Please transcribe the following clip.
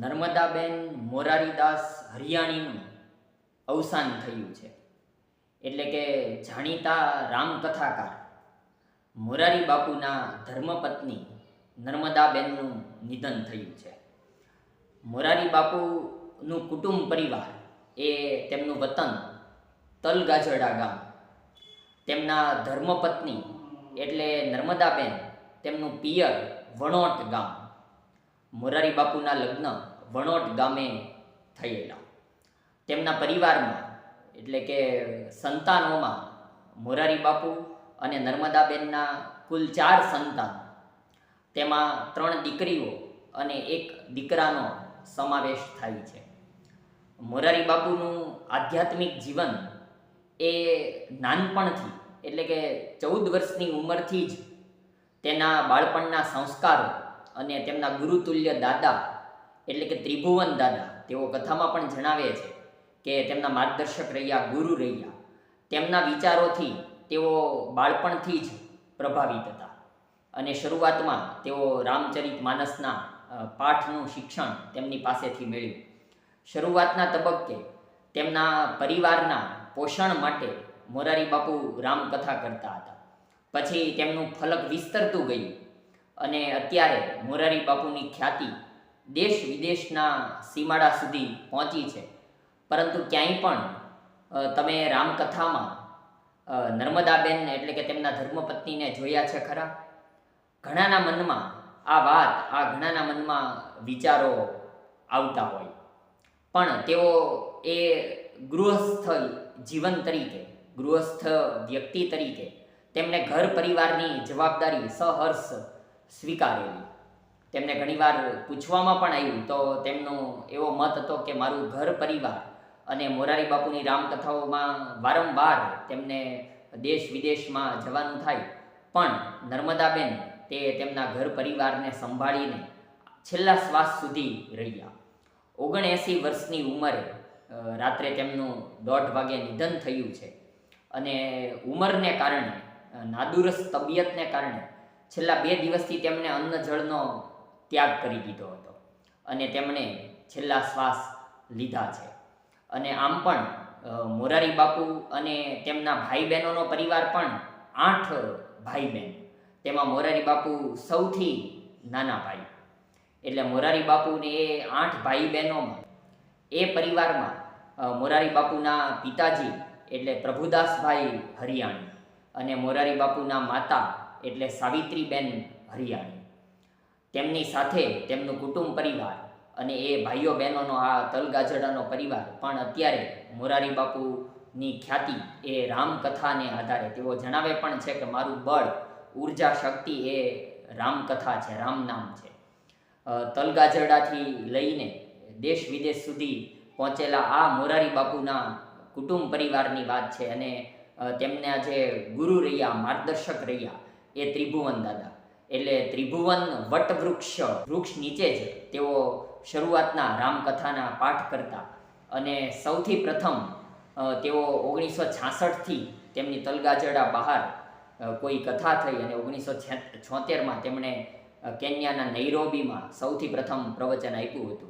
નર્મદાબેન મોરારીદાસ હરિયાણીનું અવસાન થયું છે. એટલે કે જાણીતા રામકથાકાર મોરારી બાપુના ધર્મપત્ની નર્મદાબેનનું નિધન થયું છે. મોરારી બાપુનું કુટુંબ પરિવાર એ તેમનું વતન તલગાજડા ગામ. તેમના ધર્મપત્ની એટલે નર્મદાબેન તેમનું પિયર વણોટ ગામ. મોરારી બાપુના લગ્ન વણોટ ગામે થયેલા. તેમના પરિવારમાં, એટલે કે સંતાનોમાં, મોરારી બાપુ અને નર્મદાબેનના કુલ ચાર સંતાન. તેમાં ત્રણ દીકરીઓ અને એક દીકરાનો સમાવેશ થાય છે. મોરારી બાપુનું આધ્યાત્મિક જીવન એ નાનપણથી, એટલે કે ચૌદ વર્ષની ઉંમરથી જ તેના બાળપણના સંસ્કારો અને તેમના ગુરુતુલ્ય દાદા, એટલે કે ત્રિભુવન દાદા, તેઓ કથામાં પણ જણાવે છે કે તેમના માર્ગદર્શક રહ્યા, ગુરુ રહ્યા. તેમના વિચારોથી તેઓ બાળપણથી જ પ્રભાવિત હતા. અને શરૂઆતમાં તેઓ રામચરિત માનસના પાઠનું શિક્ષણ તેમની પાસેથી મેળવ્યું. શરૂઆતના તબક્કે તેમના પરિવારના પોષણ માટે મોરારી બાપુ રામકથા કરતા હતા. પછી તેમનું ફલક વિસ્તરતું ગયું. અને અત્યારે મોરારી બાપુની ખ્યાતિ દેશ વિદેશના સીમાડા સુધી પહોંચી છે. પરંતુ ક્યાંય પણ તમે રામકથામાં નર્મદાબેન એટલે કે તેમના ધર્મપત્નીને જોયા છે ખરા? ઘણાના મનમાં આ વાત, આ ઘણાના મનમાં વિચારો આવતા હોય. પણ તેઓ એ ગૃહસ્થ જીવન તરીકે, ગૃહસ્થ વ્યક્તિ તરીકે તેમને ઘર પરિવારની જવાબદારી, સહર્ષ સ્વીકારેલી. તેમને ઘણીવાર પૂછવામાં પણ આવ્યું, તો તેમનો એવો મત હતો કે મારું ઘર પરિવાર અને મોરારી બાપુની રામકથાઓમાં વારંવાર તેમને દેશ વિદેશમાં જવાનું થાય. પણ નર્મદાબેન તે તેમના ઘર પરિવારને સંભાળીને છેલ્લા શ્વાસ સુધી રહ્યા. ઓગણએંસી વર્ષની ઉંમરે રાત્રે તેમનું દોઢ વાગે નિધન થયું છે. અને ઉંમરને કારણે નાદુરસ્ત તબિયતને કારણે છેલ્લા બે દિવસથી તેમણે અન્ન જળનો ત્યાગ કરી દીધો હતો અને તેમણે છેલ્લા શ્વાસ લીધા છે. અને આમ પણ મોરારી બાપુ અને તેમના ભાઈ બહેનોનો પરિવાર પણ આઠ ભાઈ બહેન તેમાં મોરારી બાપુ સૌથી નાના ભાઈ. એટલે મોરારી બાપુને એ આઠ ભાઈ બહેનોમાં એ પરિવારમાં મોરારી બાપુના પિતાજી એટલે પ્રભુદાસભાઈ હરિયાણી અને મોરારી બાપુના માતા એટલે સાવિત્રીબેન હરિયાણી તેમની સાથે તેમનું કુટુંબ પરિવાર અને એ ભાઈઓ બહેનોનો આ તલગાજડાનો પરિવાર પણ અત્યારે મોરારી બાપુની ખ્યાતિ એ રામકથાને આધારે. તેઓ જણાવે પણ છે કે મારું બળ, ઊર્જા શક્તિ એ રામકથા છે, રામ નામ છે. તલગાજરડાથી લઈને દેશ વિદેશ સુધી પહોંચેલા આ મોરારી બાપુના કુટુંબ પરિવારની વાત છે અને તેમના જે ગુરુ રહ્યા, માર્ગદર્શક રહ્યા. એ ત્રિભુવન દાદા. એટલે ત્રિભુવન વટવૃક્ષ, વૃક્ષ નીચે જ તેઓ શરૂઆતના રામકથાના પાઠ કરતા. અને સૌથી પ્રથમ તેઓ ઓગણીસો છાસઠથી તેમની તલગાજડા બહાર કોઈ કથા થઈ અને ઓગણીસો છોતેરમાં તેમણે કેન્યાના નૈરોબીમાં સૌથી પ્રથમ પ્રવચન આપ્યું હતું.